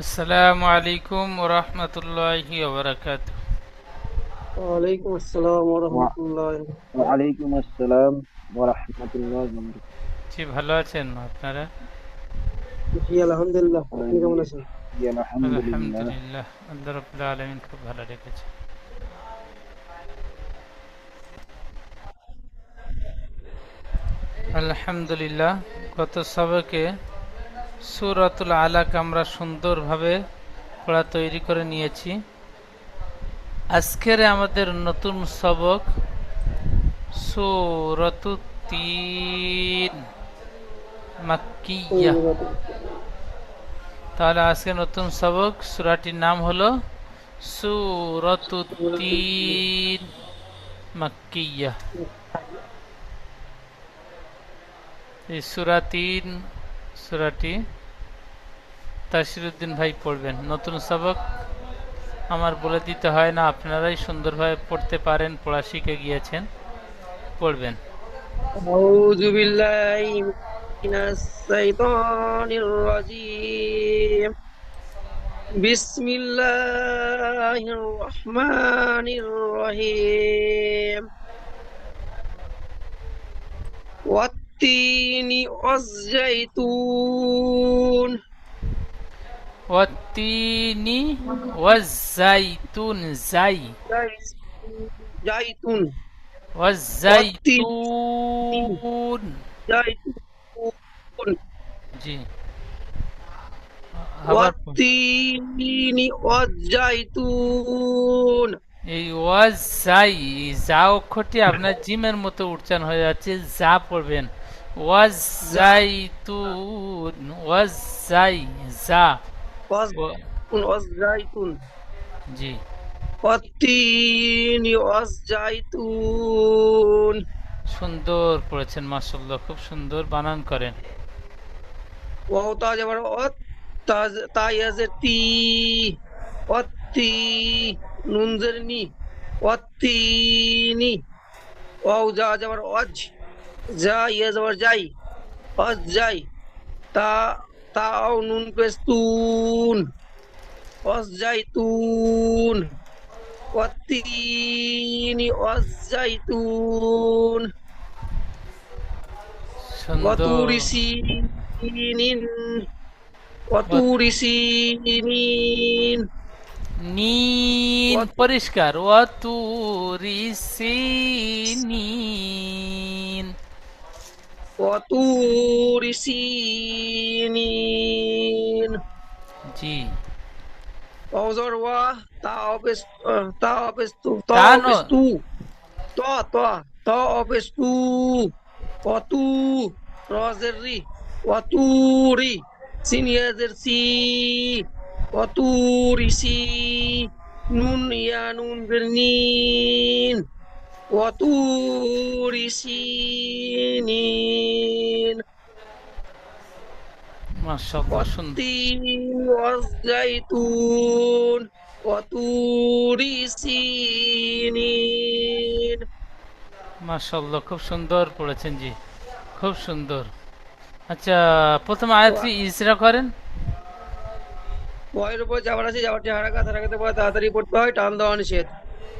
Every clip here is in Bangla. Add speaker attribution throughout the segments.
Speaker 1: আসসালামু আলাইকুম ওরহমতুল্লাহি ওবরাকাত
Speaker 2: ওয়ালাইকুম আসসালাম ওরহমতুল্লাহ
Speaker 3: ওয়ালাইকুম আসসালাম ওরহমতুল্লাহ
Speaker 1: জি ভালো আছেন আপনারা?
Speaker 2: জি আলহামদুলিল্লাহ। আপনি কেমন আছেন?
Speaker 3: আলহামদুলিল্লাহ।
Speaker 1: আলহামদুলিল্লাহ আল্লাহ রবুল্লা আলমিন খুব ভালো রেখেছে। আলহামদুলিল্লাহ গত সবকে সুরাতুল আলাক আমরা সুন্দরভাবে পড়া তৈরি করে নিয়েছি। আজকের আমাদের নতুন সবক সুরতু তিন মাক্কিয়া। তাহলে আজকে নতুন সবক, সুরাটির নাম হলো সুরতুদ্দিন মাক্কিয়া। এই সুরা তিন সুরাটি তাসিরুদ্দিন ভাই পড়বেন নতুন সবক আমার বলে দিতে হয় না আপনারাই সুন্দরভাবে পড়তে পারেন পড়া শিখে গিয়েছেন পড়বেন
Speaker 2: أعوذ بالله من الشيطان الرجيم بسم الله الرحمن الرحيم والتين والزيتون
Speaker 1: ওয়াত্তিনি ওয়াজ্জাইতুন জাই
Speaker 2: زيتون
Speaker 1: ওয়াজ্জাইতুন
Speaker 2: زيتون
Speaker 1: জি আবার পড়ুন।
Speaker 2: والتين والزيتون
Speaker 1: এই ওয়াজ জাই যা অক্ষরটি আপনার জিমের মতো উচ্চারণ হয়ে যাচ্ছে যা পড়বেন ওয়াজ জাইতুন ওয়াজ জাই যা ও-
Speaker 2: والزيتون
Speaker 1: জি
Speaker 2: والتين والزيتون
Speaker 1: সুন্দর পড়েছেন মাসাল্লাহ খুব সুন্দর বানান করেন
Speaker 2: واو تاج بر ات تاز تايز تي والتي ننزرني والتيني जा ये जबर जाई अस जाई ता ताओ नून पेस तून अस जाई तून वतीनी अस जाई तून
Speaker 1: वतूरी
Speaker 2: सीनीन वतूरी सीनीन
Speaker 1: নিন পরিষ্কার ওয়াতুরি সিনিন
Speaker 2: وطور سينين
Speaker 1: জি
Speaker 2: أوزر وا تا أوبس تا أوبس تو تا
Speaker 1: تا
Speaker 2: أوبس
Speaker 1: نو.
Speaker 2: تو تا تا تا أوبس تو وتو رازري وتوري سين يزر سي وتوري سي نون يا نون برنين وطور سينين
Speaker 1: মাশাআল্লাহ সুন্দর
Speaker 2: والتين والزيتون وطور سينين
Speaker 1: মাশাআল্লাহ খুব সুন্দর পড়েছেন জি খুব সুন্দর আচ্ছা প্রথম আয়াতটি ইসরা করেন
Speaker 2: বয়ের উপর যাবার আছে যাবারটি হারাকাত হারাকাতে পরে তাড়াতাড়ি পড়তে হয় টান দেওয়া নিষেধ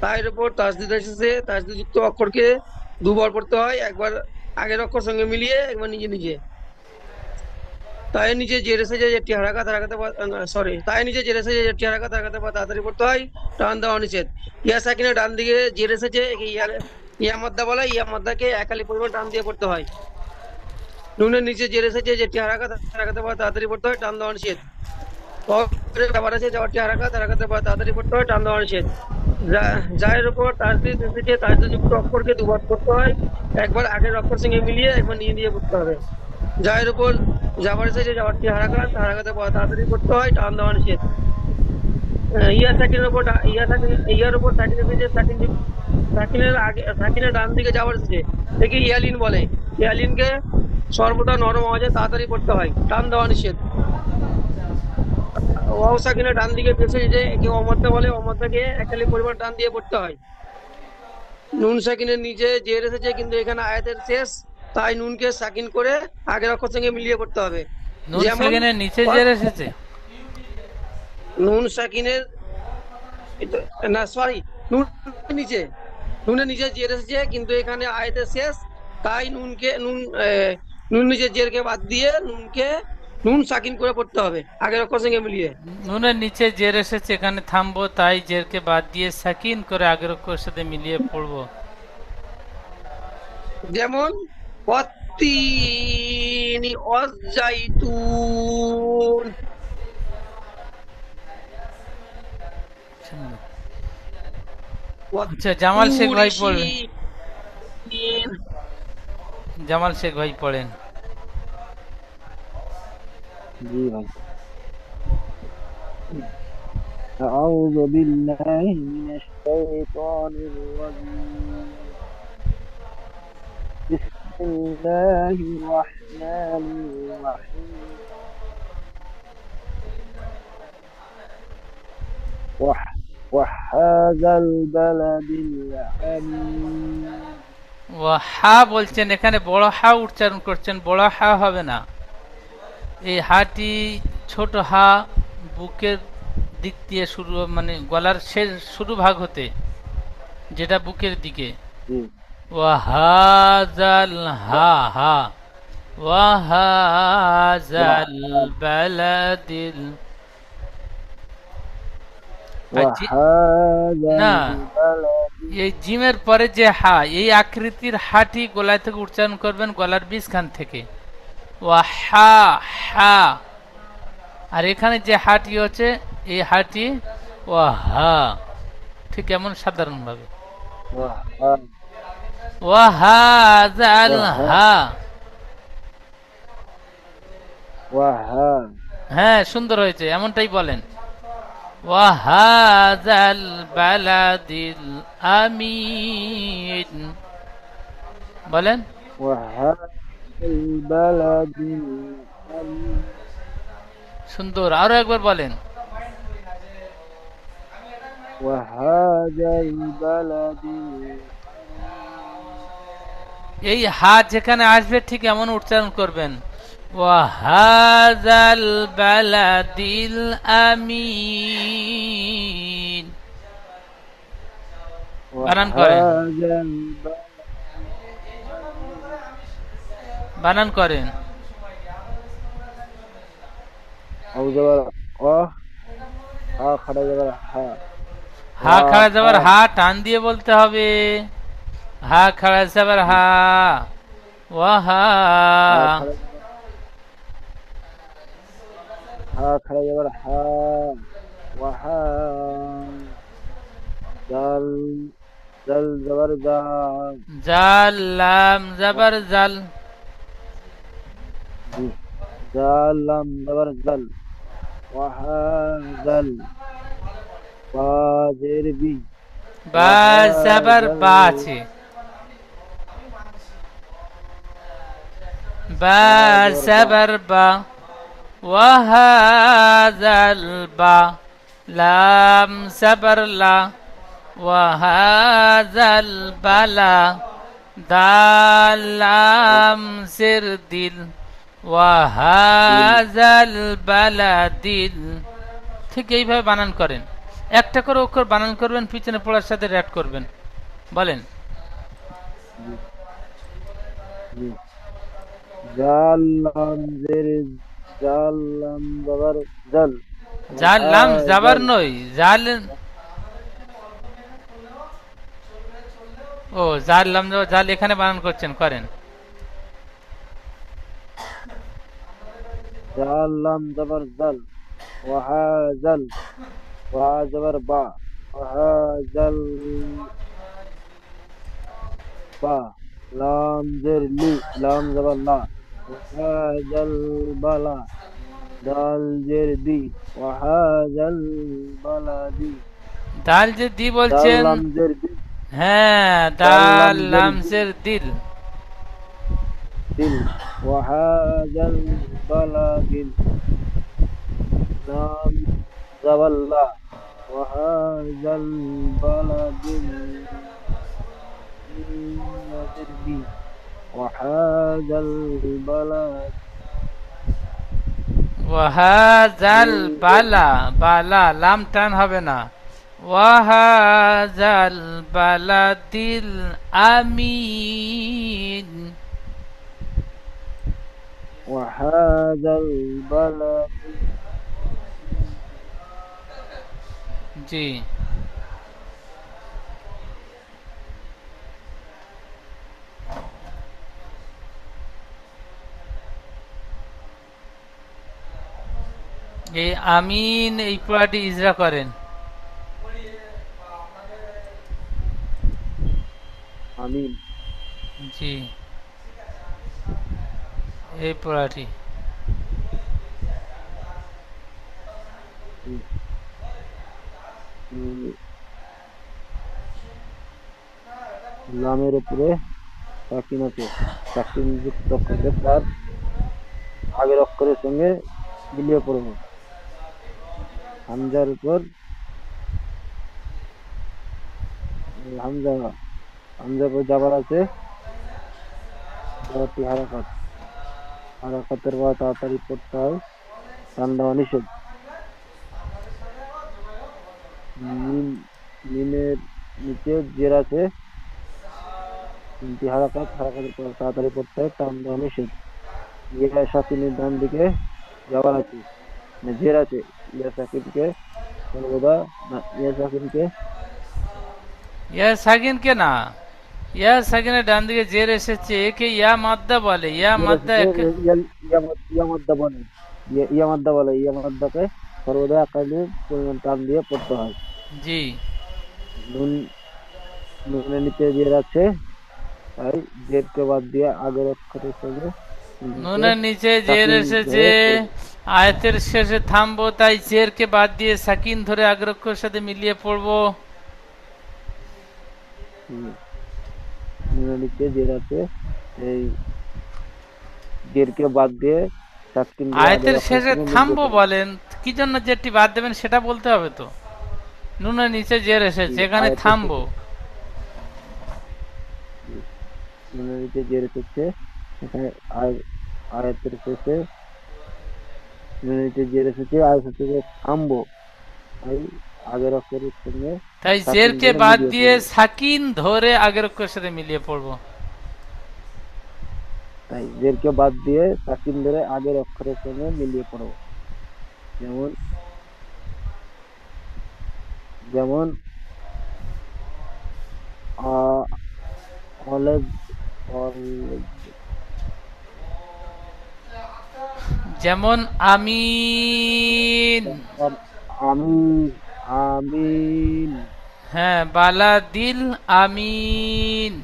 Speaker 2: তাইয়ের উপর তাসদিদ এসেছে তাসদিদ যুক্ত অক্ষরকে দুবার পড়তে হয়, একবার আগের অক্ষর সঙ্গে মিলিয়ে, একবার নিজে নিজে। তাই নিচে জের এসেছে যেটি হারাকাত হারাকাতে সরি তাই নিচে জের এসেছে যেটি হারাকাত হারাকাতে পরে তাড়াতাড়ি পড়তে হয়, টান দেওয়া নিষেধ। ইয়া সাকিনে ডান দিকে জের এসেছে ইয়া মাদ্দা বলা, ইয়া মাদ্দাকে একালি পরিমাণ টান দিয়ে পড়তে হয়। নুনের নিচে জের এসেছে যেটি হারাকাত হারাকাতে পরে তাড়াতাড়ি পড়তে হয়, টান দেওয়া ব্যাপার তাড়াতাড়ি হয়, টান দেওয়া নিষেধ। উপর দুবার হয়, একবার আগের মিলিয়ে একবার নিয়ে দিয়ে পড়তে হবে। উপর এসেছে তাড়াতাড়ি পড়তে হয়, টান দেওয়া নিষেধ। ইয়া উপর ইয়া ইয়ার উপর আগে ডান দিকে যাওয়ার এসেছে একে ইয়ালিন বলে। ইয়ালিনকে সর্বদা নরম আওয়াজে তাড়াতাড়ি পড়তে হয়, টান দেওয়া নিষেধ। ওয়াও সাকিনের ডান দিকে পেছে যে একে অমর্দা বলে অমর্দাকে একালি পরিমাণ টান দিয়ে পড়তে হয়। নুন সাকিনের নিচে জের এসেছে কিন্তু এখানে আয়াতের শেষ তাই নুনকে সাকিন করে আগের অক্ষর সঙ্গে মিলিয়ে পড়তে হবে।
Speaker 1: নুন
Speaker 2: যেমন-
Speaker 1: নিচে জের এসেছে।
Speaker 2: নুন সাকিনের না সরি নুন নিচে নুনের নিচে জের এসেছে কিন্তু এখানে আয়তের শেষ তাই নুনকে নুন নুন নিচে জেরকে বাদ দিয়ে নুনকে নুন সাকিন করে পড়তে হবে। আগের অক্ষর সঙ্গে মিলিয়ে।
Speaker 1: নুনের নিচে জের এসেছে এখানে থামবো তাই জেরকে বাদ দিয়ে সাকিন করে আগের অক্ষর সাথে মিলিয়ে পড়ব।
Speaker 2: যেমন অত্তিনি অজাইতুন।
Speaker 1: আচ্ছা জামাল শেখ ভাই
Speaker 2: পড়েন।
Speaker 1: জামাল শেখ ভাই পড়েন।
Speaker 3: জি ভাই أعوذ بالله من الشيطان الرجيم بسم الله الرحمن الرحيم وح وهذا البلد الأمين
Speaker 1: ও হা বলছেন এখানে বড় হা উচ্চারণ করছেন বড় হা হবে না এই হাটি ছোট হা বুকের দিক দিয়ে শুরু মানে গলার শেষ শুরু ভাগ হতে যেটা বুকের দিকে। ওয়াহাজাল হা হা ওয়াহাজাল বালাদিল। না এই জিমের পরে যে হা এই আকৃতির হাটি গলায় থেকে উচ্চারণ করবেন গলার বীজখান থেকে। আর এখানে যে হাটি হচ্ছে, এই হাটি ওয়া হা ঠিক এমন সাধারণ
Speaker 3: ভাবে
Speaker 1: হ্যাঁ সুন্দর হয়েছে, এমনটাই বলেন। বলেন? সুন্দর আরও একবার বলেন। এই হাত যেখানে আসবে ঠিক এমন উচ্চারণ করবেন। ওয়াহাজাল বালাদিল আমিন। বানান করেন। বানান করেন। হা খাড়া যাবার হা। টান দিয়ে বলতে হবে। হা খাড়া যাবার হা।
Speaker 3: জাল জাল জাল।
Speaker 1: জাল লাম জবর জাল।
Speaker 3: জালাম আবার জাল। ওয়াহাজাল বাজের বি।
Speaker 1: বা জবর বা আছে বা। জবর বা। ওয়াহাজাল বা। লাম জবর লা। ওয়াহাজাল বালা। দালাম সির দিল। ওয়াহাজাল বালাদিল। ঠিক এইভাবে বানান করেন। একটা করে অক্ষর বানান করবেন পিছনে পড়ার সাথে র্যাট করবেন। বলেন।
Speaker 3: জবর জল।
Speaker 1: নই ও জাল লাম জাবার জাল এখানে বানান করছেন করেন।
Speaker 3: জাল লাম জবর জল ওহা জল ওহা জবর বা ওহা জল বা লাম জের লি লাম জবর লা ওহা জল বালা দাল জের দি ওহা জল বালা দি
Speaker 1: দাল যে দি
Speaker 3: দাল
Speaker 1: বলছেন
Speaker 3: লাম জের দি
Speaker 1: হ্যাঁ
Speaker 3: দাল
Speaker 1: দাল
Speaker 3: লাম
Speaker 1: লামসের দিল
Speaker 3: দিল وهذا البلد لام زبلا وهذا البلد الذي وهذا البلد
Speaker 1: ওয়াহাজাল বালা বালা লাম টান হবে না ওয়াহাজাল বালাদিল আমিন
Speaker 3: وهذا البلد
Speaker 1: জি এই আমিন এই পড়াটি ইজরা করেন
Speaker 3: আমিন
Speaker 1: জি এই পড়াটি।
Speaker 3: লামের উপরে সাকিন সাকিন যুক্ত অক্ষরকে তার আগের অক্ষরের সঙ্গে মিলিয়ে পড়ব। হামজার উপর হামজা, হামজার উপর যাবার আছে। হারাকাতের পর তাড়াতাড়ি পড়তে হয়। টান দেওয়া নিষেধ। মিম, মিমের নিচে জের আছে। তিনটি হারাকাত হারাকাতের পর তাড়াতাড়ি পড়তে হয় টান দেওয়া নিষেধ। ইয়া সাকিনের ডান দিকে যাবার আছে। মানে জের আছে। ইয়া সাকিনকে সর্বদা ইয়া সাকিনকে
Speaker 1: ইয়া সাকিনকে না। ইয়া সাকিনের ডান দিকে জের এসেছে একে ইয়া মাদ্দা বলে ইয়া মাদ্দা একে
Speaker 3: ইয়া- মাদ্দা বলে ইয়া- মাদ্দা বলে ইয়া মাদ্দাকে সর্বদা আকারে পরিমাণ টান দিয়ে পড়তে হয়।
Speaker 1: জি।
Speaker 3: নুন নুনের নিচে জের আছে তাই জেরকে বাদ দিয়ে আগের অক্ষরের সঙ্গে
Speaker 1: নুনের নিচে জের এসেছে আয়াতের শেষে থামবো তাই জেরকে বাদ দিয়ে সাকিন ধরে আগ্রক্ষর সাথে মিলিয়ে পড়ব।
Speaker 3: হুম। নুনের নিচে জের আছে এই জেরকে বাদ দিয়ে সাকিন দিয়ে
Speaker 1: আয়াতের শেষে থামবো। বলেন কি জন্য জেরটি বাদ দেবেন সেটা বলতে হবে তো? নুনের নিচে জের এসেছে এখানে থামবো।
Speaker 3: নুনের নিচে জের এসেছে এখানে আয়- আয়াতের শেষে নুনের নিচে জের এসেছে আয়াত হচ্ছে যে থামবো। তাই আগের অক্ষরের সঙ্গে
Speaker 1: তাই জেরকে বাদ দিয়ে সাকিন ধরে আগের অক্ষরের সাথে মিলিয়ে পড়ব।
Speaker 3: তাই জেরকে বাদ দিয়ে সাকিন ধরে আগের অক্ষরের সঙ্গে মিলিয়ে পড়ব। যেমন যেমন
Speaker 1: যেমন আমিন।
Speaker 3: আমিন আমিন।
Speaker 1: হ্যাঁ বালা দিল আমিন।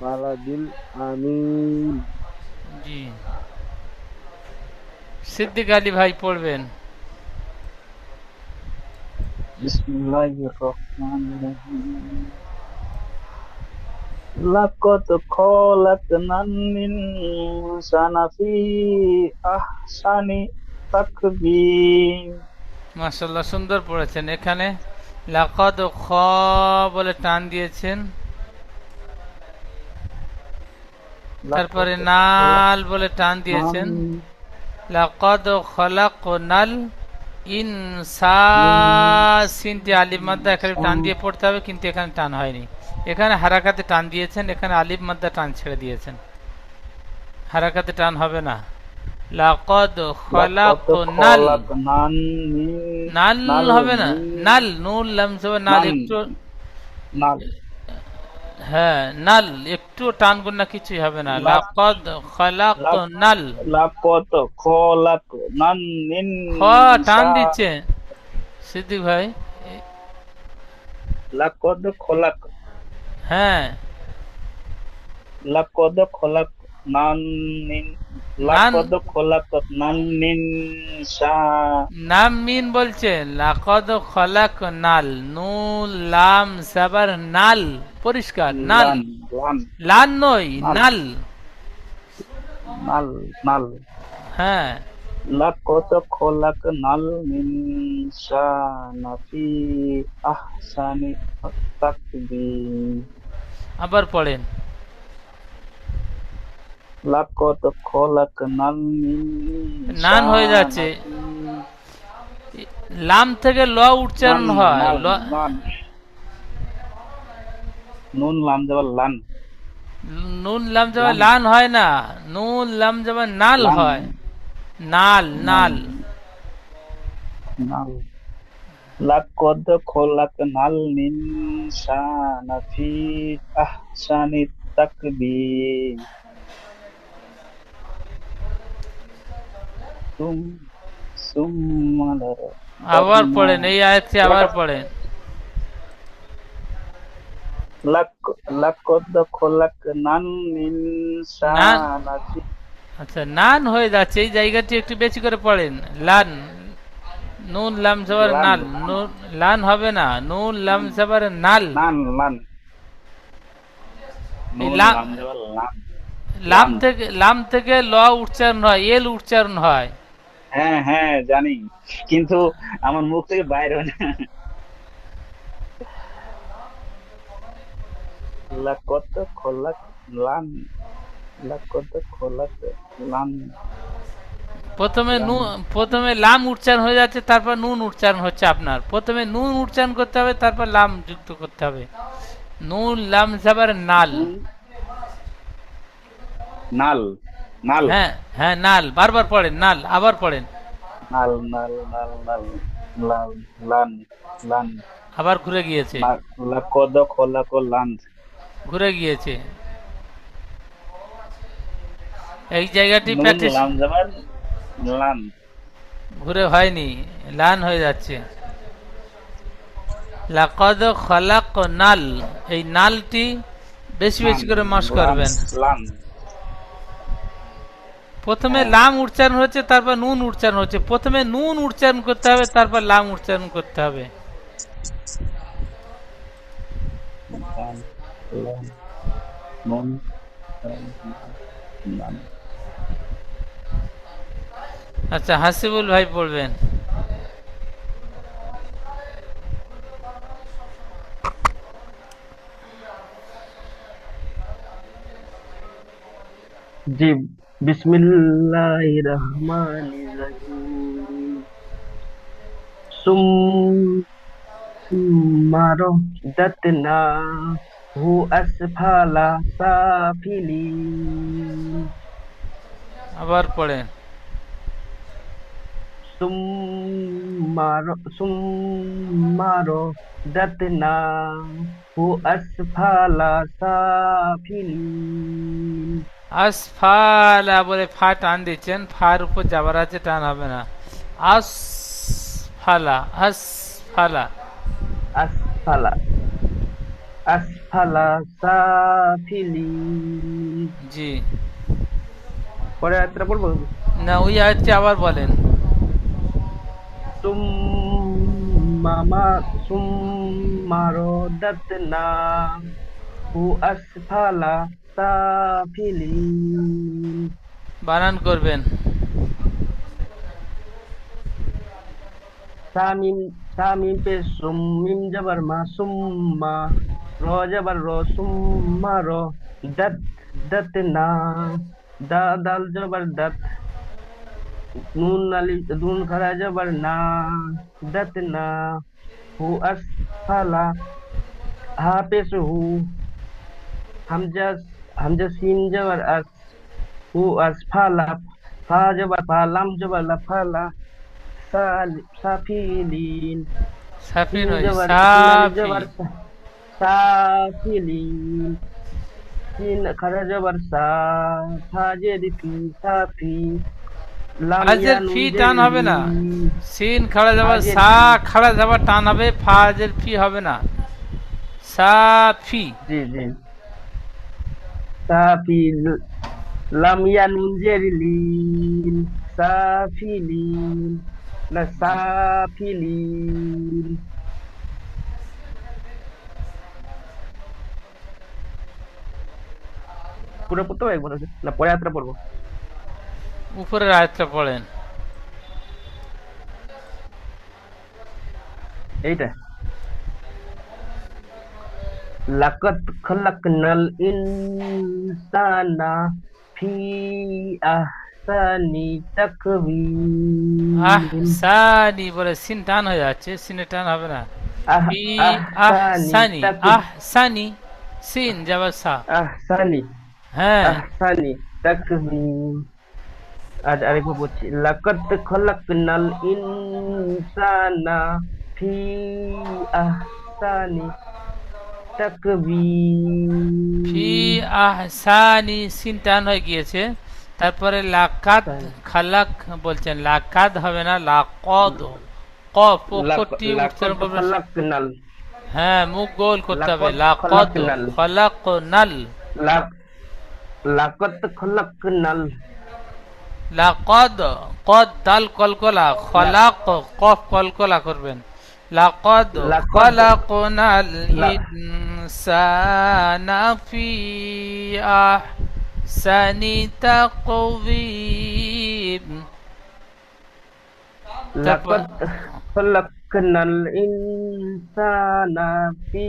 Speaker 3: বালাদিল আমিন।
Speaker 1: জি। সিদ্দিক আলী ভাই পড়বেন।
Speaker 4: বিসমিল্লাহির রহমানির রহিম। লাকাদ খলাকনাল ইনসানা ফি আহসানি তাকবীম
Speaker 1: মাশাল্লাহ সুন্দর পড়েছেন এখানে। লাকদ খ বলে টান দিয়েছেন। তারপরে নাল বলে টান দিয়েছেন। লাকদ খলাকনাল ইনসা সিনটি আলিফ মাদ্দা এখানে টান দিয়ে পড়তে হবে কিন্তু এখানে টান হয়নি। এখানে হারাকাতে টান দিয়েছেন এখানে আলিফ মাদ্দা টান ছেড়ে দিয়েছেন। হারাকাতে টান হবে না। লাকদ খলাকনাল।
Speaker 4: নাল
Speaker 1: নাল হবে না? নাল নুল লামস হবে নাল। একটু
Speaker 4: নাল।
Speaker 1: হ্যাঁ নাল একটু টান গুন্না কিছুই হবে না। লাকদ খলাকনাল।
Speaker 4: লাকাদ খলাকনাল
Speaker 1: খ টান দিচ্ছে। সিদ্দিক ভাই।
Speaker 4: লাকাদ খলাক
Speaker 1: হ্যাঁ।
Speaker 4: লাকাদ খলাক নান লাকাদ খলাক নান ইনসা
Speaker 1: নাম মিন বলছে লাকদ খলাক নাল নুল লাম সাবার নাল পরিষ্কার নাল।
Speaker 4: লান।
Speaker 1: লান নয় নাল।
Speaker 4: নাল। নাল
Speaker 1: হ্যাঁ।
Speaker 4: লাকাদ খলাক নাল ইনসানা ফি আহসানি তাকবীম
Speaker 1: আবার পড়েন।
Speaker 4: লাকদ খলাকনাল
Speaker 1: নান হয়ে যাচ্ছে। লাম থেকে ল উচ্চারণ হয়।
Speaker 4: নুন লাম যাবার লান।
Speaker 1: নুন লাম যাবে লান হয় না। নুন লাম যাবে নাল। হয়। নাল নাল।
Speaker 4: নাল। লাকদ খলাকনাল ইনসানা ফি আহসানি তাকবীর তুম সুম্মা
Speaker 1: আবার পড়েন এই আয়াতটি আবার পড়েন। আচ্ছা নান হয়ে যাচ্ছে এই জায়গাটি একটু বেশি করে পড়েন। লান নুন লাম নাল। লান হবে না নুন লাম নাল।
Speaker 4: লাম।
Speaker 1: থেকে লাম থেকে ল উচ্চারণ হয় এল উচ্চারণ হয়।
Speaker 4: হ্যাঁ হ্যাঁ জানি। কিন্তু আমার মুখ থেকে বাইরে হয় না। লাকত খোলাক লান লাকত খোলাক লান।
Speaker 1: প্রথমে নু প্রথমে লাম উচ্চারণ হয়ে যাচ্ছে তারপর নুন উচ্চারণ হচ্ছে আপনার। প্রথমে নুন উচ্চারণ করতে হবে তারপর লাম যুক্ত করতে হবে। নুন লাম জবর নাল।
Speaker 4: নাল। নাল।
Speaker 1: হ্যাঁ হ্যাঁ নাল। বারবার পড়েন নাল আবার পড়েন।
Speaker 4: নাল নাল নাল নাল লাল লান লান।
Speaker 1: আবার ঘুরে গিয়েছে।
Speaker 4: লাকদ খোলাক লান।
Speaker 1: ঘুরে গিয়েছে। এই জায়গাটি প্র্যাকটিস
Speaker 4: লান
Speaker 1: ঘুরে হয়নি লান হয়ে যাচ্ছে। লাকদ খলাক নাল। এই নালটি বেশি বেশি করে মাস করবেন।
Speaker 4: লান।
Speaker 1: প্রথমে লাম উচ্চারণ হচ্ছে তারপর নুন উচ্চারণ হচ্ছে প্রথমে নুন উচ্চারণ করতে হবে, তারপর লাম উচ্চারণ করতে হবে। আচ্ছা হাসিবুল ভাই পড়বেন
Speaker 5: जी বিসমিল্লাহির রহমানির রহিম সুম্মা রদাতনা হু আসফালা সাফিলি
Speaker 1: আবার পড়েন।
Speaker 5: সুমারো দতনা হু আসফালা সাফিলি
Speaker 1: আসফালা বলে ফা টান দিচ্ছেন ফার উপর যাবার আছে টান হবে না। আস ফালা
Speaker 5: আসফালা আসফালা সাফিলিন
Speaker 1: জি।
Speaker 5: পরে আয়াতটা বলব
Speaker 1: না ওই আয়াতটি আবার বলেন।
Speaker 5: সুম্মামা সুম্মারদাতনা হু আসফালা
Speaker 1: বানান করবেন।
Speaker 5: সামিম সামিম পে সুম মিম জবর মা সুম্মা র জবর র সুম্মা র দত দতনা দা দাল জবর দত নুন নুন খারা জবর না দতনা হু আসফালা হু হামজা হামজা সিন জবর আস হু আসফালা ফা জবর ফা লাম জবর লা ফালা সাল- সাফিলিন
Speaker 1: সাফি
Speaker 5: সিন
Speaker 1: নয়
Speaker 5: জবর
Speaker 1: সাফি
Speaker 5: জবর সা- সাফিলিন সিন খারা জবর সা ফাজের ফি সাফি
Speaker 1: ফাজের ফি টান হবে না। সিন খাড়া যাবার সা খাড়া যাবার টান হবে ফাজের ফি হবে না সাফি
Speaker 5: জি জি সাফি ল- লাম ইয়া নুন জের লিন সাফিলিন না সাফিলিন পুরো পড়তে হবে একবার না পরে আত্রা পড়ব
Speaker 1: উপরের আয়াতটা পড়েন
Speaker 5: এইটা লাকত খলকনাল ইনসানা ফি আহসানি তাকবীর
Speaker 1: আহসানি বলে সিন টান হয়ে যাচ্ছে সিনে টান হবে না। ফি আহসানি আহসানি সিন জবর সা।
Speaker 5: আহসানি
Speaker 1: হ্যাঁ।
Speaker 5: আহসানি তাকবীর আর আরেকবার বলছি লাকত খলকনাল ইনসানা ফি আহসানি
Speaker 1: ফি আহসানি সিন টান হয়ে গিয়েছে। তারপরে লাকাত খালাক বলছেন লাকাদ হবে না লাকদ। কফ অক্ষরটি উচ্চারণ
Speaker 5: খলাকনাল
Speaker 1: হ্যাঁ মুখ গোল করতে হবে।
Speaker 5: লাকাদ
Speaker 1: লাকদ
Speaker 5: খলাকনাল।
Speaker 1: খলাকনাল
Speaker 5: লাকাদ খলাকনাল
Speaker 1: লাকদ কদ দাল কলকলা। খলাক কফ কলকলা করবেন। লাকদ
Speaker 5: লাকদ।
Speaker 1: খলাকনাল
Speaker 5: লা-
Speaker 1: ইনসানা ফি আহসানি তাকওয়িম তারপর
Speaker 5: লাকাদ খলাকনাল ইনসানা ফি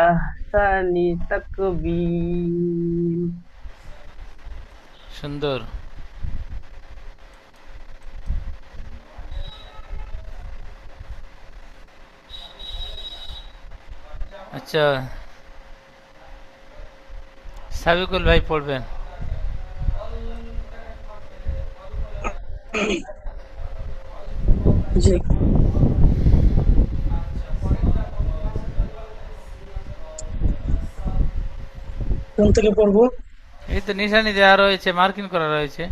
Speaker 5: আহসানি তাকবীম
Speaker 1: সুন্দর আচ্ছা সাবিকুল ভাই পড়বেন।
Speaker 6: জি। কোন থেকে পড়ব?
Speaker 1: এই তো নিশানি দেওয়া রয়েছে মার্কিং করা রয়েছে।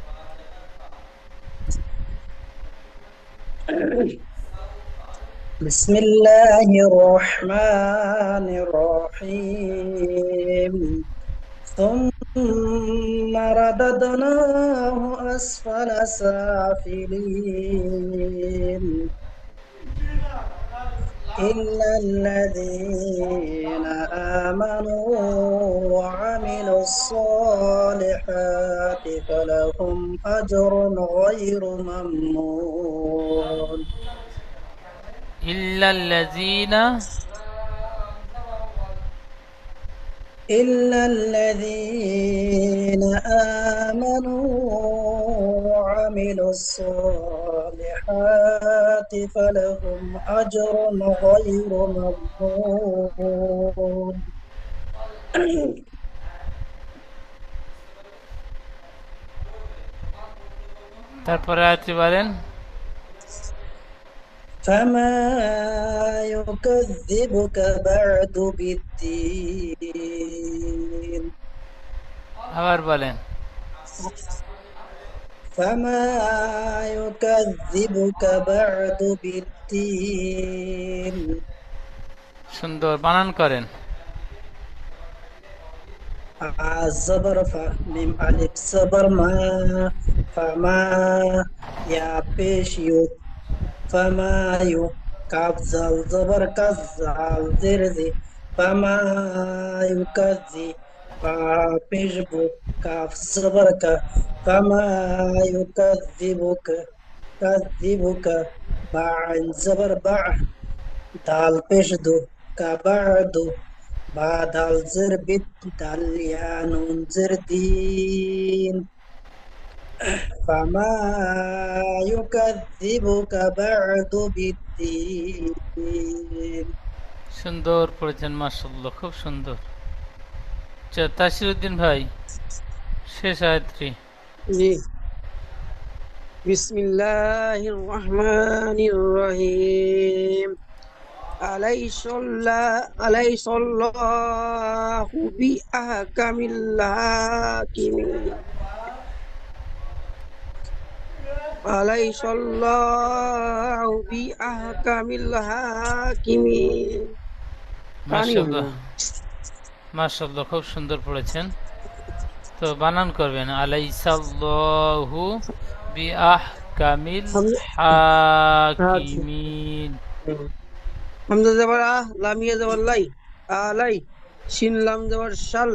Speaker 6: بسم الله الرحمن الرحيم. ثم رددناه أسفل سافلين. إلا الذين آمنوا وعملوا الصالحات فلهم أجر غير ممنون.
Speaker 1: إلا الذين
Speaker 6: إلا الذين آمنوا وعملوا الصالحات فلهم أجر غير ممنون
Speaker 1: তারপরে আয়াতটি বলেন
Speaker 6: فما يكذبك بعد بالدين
Speaker 1: আবার বলেন
Speaker 6: فما يكذبك بعد بالدين
Speaker 1: সুন্দর বানান করেন
Speaker 6: الزبر ميم ألف زبر ما فما يا بيش يو فما يكذل زبر كذل زرزي. فما يكذي فبجبك صبرك فما يكذبك كذبك باع زبر بع دال بجدو كبعدو بعد الزر بد دال يانون زردين فما يكذبك بعد بالدين
Speaker 1: সুন্দর পড়েছেন মাসাল্লাহ খুব সুন্দর আচ্ছা তাসিরুদ্দিন ভাই শেষ আয়াতটি
Speaker 6: جي بسم الله الرحمن الرحيم أليس الله أليس أليس الله بأحكم الحاكمين
Speaker 1: মাসাল্লাহ মাসাল্লাহ খুব সুন্দর পড়েছেন তো বানান করবেন আলাইসাল্লাহু বিআহ কামিল হাকিমিন
Speaker 6: হামজা যাবার আহ লামিয়া যাবার লাই আলাই শিন লাম যাবার শাল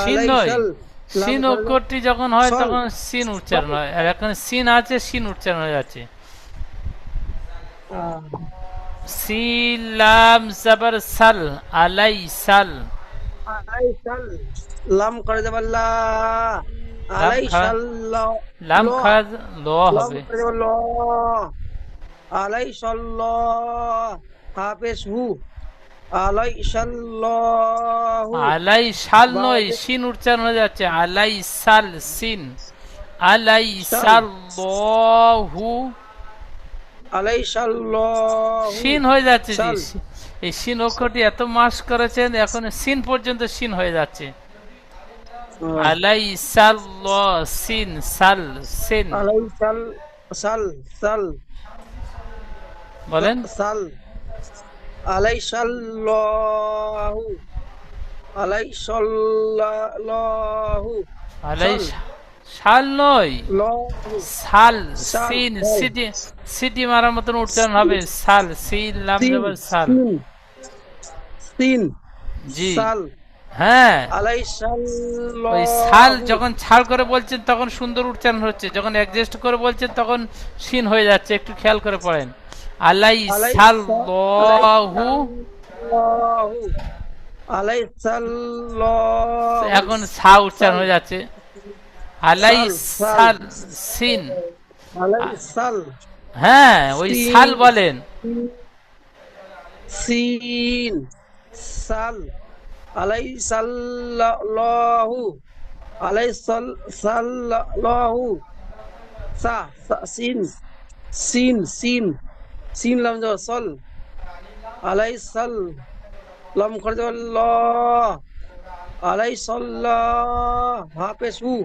Speaker 1: সিন
Speaker 6: আলাই
Speaker 1: নয়
Speaker 6: শাল লাম
Speaker 1: সিন অক্ষরটি যখন হয় তখন সিন উচ্চারণ হয়। আর এখন সিন আছে সিন উচ্চারণ হয়ে যাচ্ছে। সিলাম জাবার সাল আলাই সাল।
Speaker 6: আলাই শাল লাম করে লা।
Speaker 2: আলাইসাল্লাহ
Speaker 1: লাম খাজ ল হবে।
Speaker 2: করে দেবো ল। হাফেজ হু। আলাইসাল্লাহ
Speaker 1: নয় সিন উচ্চারণ হয়ে যাচ্ছে। সিন।
Speaker 2: আলাইসাল্লাহ।
Speaker 1: সিন হয়ে যাচ্ছে এই সিন অক্ষরটি এত মাস করেছেন এখন সিন পর্যন্ত সিন হয়ে যাচ্ছে। আলাই সাল সিন সাল সিন।
Speaker 2: আলাইসাল সাল সাল।
Speaker 1: বলেন।
Speaker 2: সাল। আলাইসাল্লাহু।
Speaker 1: শাল নয় সিন সিটি সিটি মারার মতন উচ্চারণ হবে। সাল সিন লাম জবর জি। হ্যাঁ। ওই সাল যখন ছাল করে বলছেন তখন সুন্দর উচ্চারণ হচ্ছে। যখন অ্যাডজাস্ট করে বলছেন তখন সিন হয়ে যাচ্ছে। একটু খেয়াল করে পড়েন।
Speaker 2: আলাইসাল্লাহু আলাইসাল্লাহু
Speaker 1: এখন সা উচ্চারণ হয়ে যাচ্ছে। আলাই
Speaker 2: সাল,
Speaker 1: সাল সিন।
Speaker 2: আলাইসাল
Speaker 1: হ্যাঁ ওই
Speaker 2: সিন।
Speaker 1: সাল বলেন।
Speaker 2: সিন। সাল। আলাইসাল্লাহু। আলাইসাল্লাহু সা সা- সিন সিন। সিন সিন লাম যাও সল আলাইসাল লাম করে দেবো ল আলাইসাল্লাহ হাফেজ হু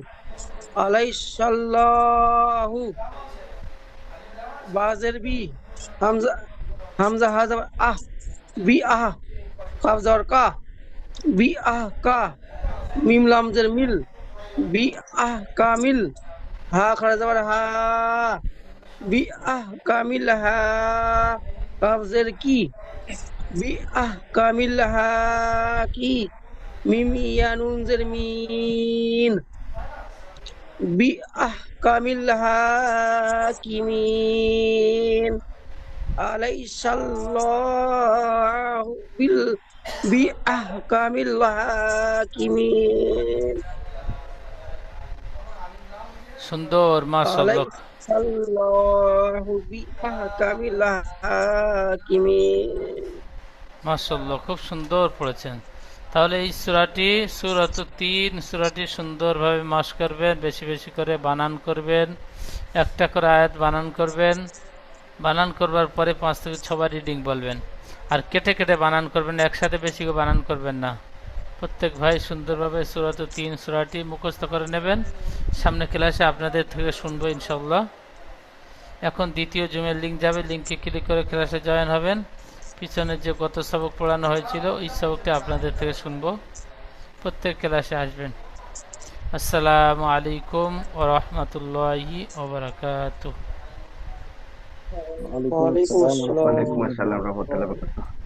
Speaker 2: আলাইসাল্লাহু বাজের বি হামজা হামজা হাজা আহ বি আহ কাফ জর কা বি আহ কা মিম লাম জের মিল বি আহ কামিল হা খড়া জবর হা বি আহ কামিল হা কাফ জের কি? বি আহ কামিল হা কি? মিম নুন জের মিন। বি আহ কামিল হাকিমিন আলাইসাল্লাহু বিল বি আহ কামিল হাকিমিন
Speaker 1: সুন্দর মাশাআল্লাহ।
Speaker 2: হাকিমিন
Speaker 1: মাশাআল্লাহ খুব সুন্দর পড়েছেন। তাহলে এই সূরাটি সূরাত তিন সূরাটি সুন্দরভাবে মাস করবেন বেশি বেশি করে বানান করবেন একটা করে আয়াত বানান করবেন। বানান করবার পরে পাঁচ থেকে ছবার রিডিং বলবেন। আর কেটে কেটে বানান করবেন একসাথে বেশি করে বানান করবেন না। প্রত্যেক ভাই সুন্দরভাবে সূরাত তিন সূরাটি মুখস্থ করে নেবেন। সামনে ক্লাসে আপনাদের থেকে শুনব ইনশাল্লাহ এখন দ্বিতীয় জুমের লিঙ্ক যাবে লিঙ্কে ক্লিক করে ক্লাসে জয়েন হবেন। পিছনে যে গত সবক পড়ানো হয়েছিল ওই সবকটা আপনাদের থেকে শুনব। প্রত্যেক ক্লাসে আসবেন। আসসালামু আলাইকুম ও রহমতুল্লাহি ওবরাকাতুহ
Speaker 2: ওয়ালাইকুম
Speaker 3: আসসালাম।
Speaker 2: আসসালাম
Speaker 5: ওয়ালাইকুম আসসালাম রহমতুল্লাহ